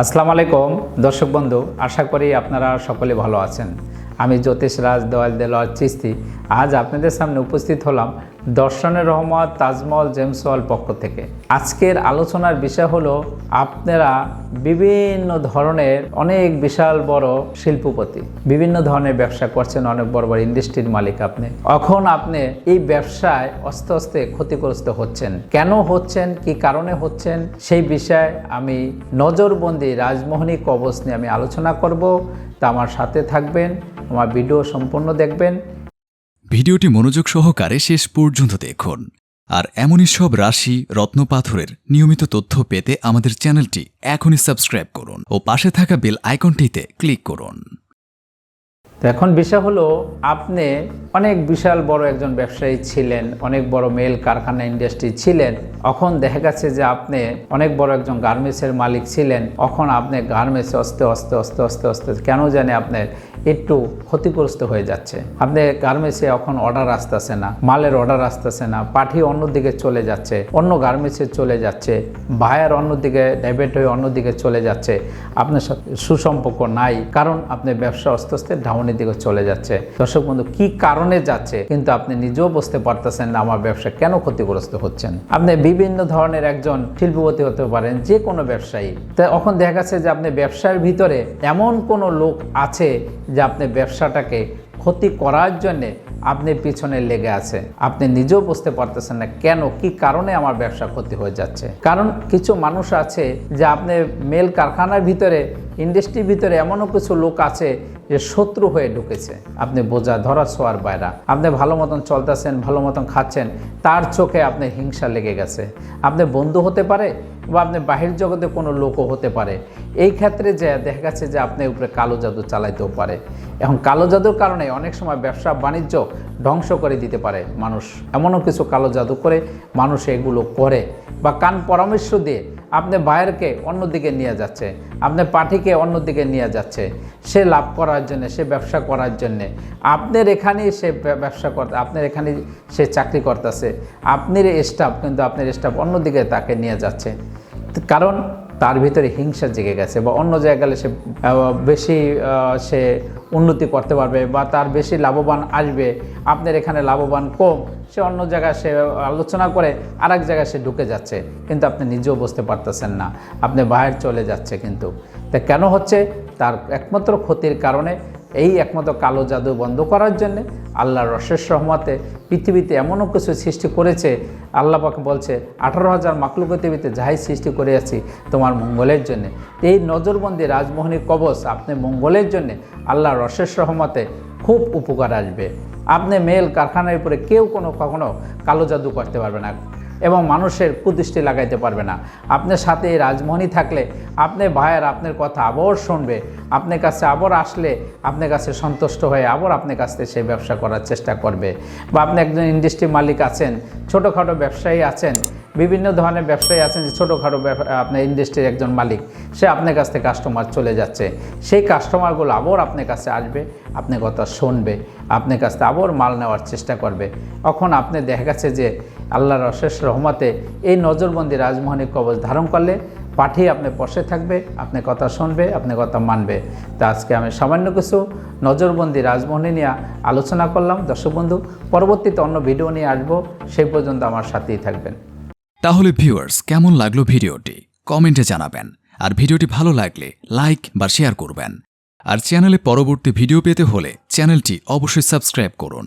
আসসালামু আলাইকুম, দর্শক বন্ধু, আশা করি আপনারা সকলে ভালো আছেন। আমি জ্যোতিষ রাজ দেওয়াল দেলোয়ার চিস্তি। আজ আপনাদের সামনে উপস্থিত হলাম দর্শনের রহমত, তাজমহল জেমস হল পক্ষ থেকে। আজকের আলোচনার বিষয় হলো আপনারা বিভিন্ন ধরনের অনেক বিশাল বড় শিল্পপতি, বিভিন্ন ধরনের ব্যবসা করছেন, অনেক বড় বড় ইন্ডাস্ট্রির মালিক আপনি। এখন আপনি এই ব্যবসায় আস্তে আস্তে ক্ষতিগ্রস্ত হচ্ছেন। কেন হচ্ছেন? কি কারণে হচ্ছেন? সেই বিষয়ে আমি নজরবন্দি রাজমোহনী কবচ নিয়ে আমি আলোচনা করব। তা আমার সাথে থাকবেন, আমার ভিডিও সম্পূর্ণ দেখবেন। ভিডিওটি মনোযোগ সহকারে শেষ পর্যন্ত দেখুন। আর এমনই সব রাশি রত্নপাথরের নিয়মিত তথ্য পেতে আমাদের চ্যানেলটি এখনই সাবস্ক্রাইব করুন ও পাশে থাকা বেল আইকনটিতে ক্লিক করুন। তো এখন বিষয় হলো, আপনি অনেক বিশাল বড় একজন ব্যবসায়ী ছিলেন, অনেক বড় মেল কারখানা ইন্ডাস্ট্রি ছিলেন। এখন দেখা গেছে যে আপনি অনেক বড় একজন গার্মেন্টসের মালিক ছিলেন। এখন আপনি গার্মেন্টস আস্তে আস্তে আস্তে আস্তে আস্তে কেন জানে আপনার একটু ক্ষতিগ্রস্ত হয়ে যাচ্ছে। আপনি গার্মেন্টসে এখন অর্ডার আসতেছে না, মালের অর্ডার আসতেছে না, পাঠি অন্যদিকে চলে যাচ্ছে, অন্য গার্মেন্টসে চলে যাচ্ছে বায়ার অন্যদিকে ডাইভেট হয়ে অন্যদিকে চলে যাচ্ছে। আপনার সাথে সুসম্পর্ক নাই, কারণ আপনি ব্যবসা আস্তে আস্তে ডাউনের দিকে চলে যাচ্ছে। দর্শক বন্ধু, কি কারণে যাচ্ছে? কিন্তু আপনি নিজেও বুঝতে পারতেছেন না আমার ব্যবসা কেন ক্ষতিগ্রস্ত হচ্ছেন। আপনি বিভিন্ন ধরনের একজন শিল্পপতি হতে পারেন, যে কোনো ব্যবসায়ী। তা এখন দেখা গেছে যে আপনি ব্যবসার ভিতরে এমন কোনো লোক আছে যে আপনি ব্যবসাটাকে ক্ষতি করার জন্যে আপনি পিছনে লেগে আছে। আপনি নিজেও বুঝতে পারতেছেন না কেন, কি কারণে আমার ব্যবসা ক্ষতি হয়ে যাচ্ছে। কারণ কিছু মানুষ আছে যে আপনি মেল কারখানার ভিতরে, ইন্ডাস্ট্রির ভিতরে এমনও কিছু লোক আছে যে শত্রু হয়ে ঢুকেছে। আপনি বোঝা, ধরা ছোঁয়ার বাইরা। আপনি ভালো মতন চলতেছেন, ভালো মতন খাচ্ছেন, তার চোখে আপনি হিংসা লেগে গেছে। আপনি বন্ধু হতে পারে বা আপনি বাহির জগতে কোনো লোকও হতে পারে। এই ক্ষেত্রে যে দেখা গেছে যে আপনি উপরে কালো জাদু চালাইতেও পারে। এখন কালো জাদুর কারণে অনেক সময় ব্যবসা বাণিজ্য ধ্বংস করে দিতে পারে মানুষ। এমনও কিছু কালো জাদু করে মানুষ এগুলো করে বা কান পরামর্শ দিয়ে আপনি বাইরকে অন্যদিকে নিয়ে যাচ্ছে আপনার পাঠিকে অন্যদিকে নিয়ে যাচ্ছে, সে লাভ করার জন্যে, সে ব্যবসা করার জন্যে। আপনার এখানেই সে ব্যবসা করতে আপনার এখানে সে চাকরি করতেছে। আপনার স্টাফ কিন্তু আপনার স্টাফ অন্যদিকে তাকে নিয়ে যাচ্ছে। কারণ তার ভিতরে হিংসা জেগে গেছে বা অন্য জায়গায় সে বেশি সে উন্নতি করতে পারবে বা তার বেশি লাভবান আসবে। আপনার এখানে লাভবান কম, সে অন্য জায়গায় সে আলোচনা করে আর এক জায়গায় সে ঢুকে যাচ্ছে। কিন্তু আপনি নিজেও বুঝতে পারতেছেন না। আপনি বাইরে চলে যাচ্ছে কিন্তু। তা কেন হচ্ছে? তার একমাত্র ক্ষতির কারণে এই একমাত্র কালো জাদু বন্ধ করার জন্য আল্লাহর রসের রহমতে পৃথিবীতে এমনও কিছু সৃষ্টি করেছে। আল্লাহ পাকে বলছে, আঠারো হাজার মাকলু পৃথিবীতে যাই সৃষ্টি করে আছি তোমার মঙ্গলের জন্যে। এই নজরবন্দি রাজমোহনী কবচ আপনি মঙ্গলের জন্যে আল্লাহর রসের রহমতে খুব উপকার আসবে। আপনি মেল কারখানার উপরে কেউ কোনো কখনো কালো জাদু করতে পারবে না। এবং মানুষের কুদৃষ্টি লাগাইতে পারবে না। আপনার সাথে এই রাজমোহনী থাকলে আপনি ভাইয়ের আপনার কথা আবার শুনবে, আপনার কাছে আবার আসলে আপনার কাছে সন্তুষ্ট হয়ে আবার আপনার কাছ থেকে সেই ব্যবসা করার চেষ্টা করবে। বা আপনি একজন ইন্ডাস্ট্রি মালিক আছেন, ছোটোখাটো ব্যবসায়ী আছেন, বিভিন্ন ধরনের ব্যবসায়ী আছেন, যে ছোটোখাটো আপনার ইন্ডাস্ট্রির একজন মালিক, সে আপনার কাছ থেকে কাস্টমার চলে যাচ্ছে। সেই কাস্টমারগুলো আবার আপনার কাছে আসবে, আপনার কথা শুনবে, আপনার কাছ থেকে আবার মাল নেওয়ার চেষ্টা করবে। তখন আপনি দেখা গেছে যে আল্লাহর অশেষ রহমতে এই নজরবন্দি রাজমোহনী কবচ ধারণ করলে পাঠিয়ে আপনি পশে থাকবে, আপনি কথা শুনবে, আপনি কথা মানবে। তা আজকে আমি সামান্য কিছু নজরবন্দি রাজমোহনী নিয়ে আলোচনা করলাম। দর্শক বন্ধু, পরবর্তীতে অন্য ভিডিও নিয়ে আসব, সেই পর্যন্ত আমার সাথেই থাকবেন। তাহলে ভিউয়ার্স, কেমন লাগল ভিডিওটি? কমেন্টে জানাবেন। আর ভিডিওটি ভালো লাগলে লাইক বা শেয়ার করবেন। আর চ্যানেলে পরবর্তী ভিডিও পেতে হলে চ্যানেলটি অবশ্যই সাবস্ক্রাইব করুন।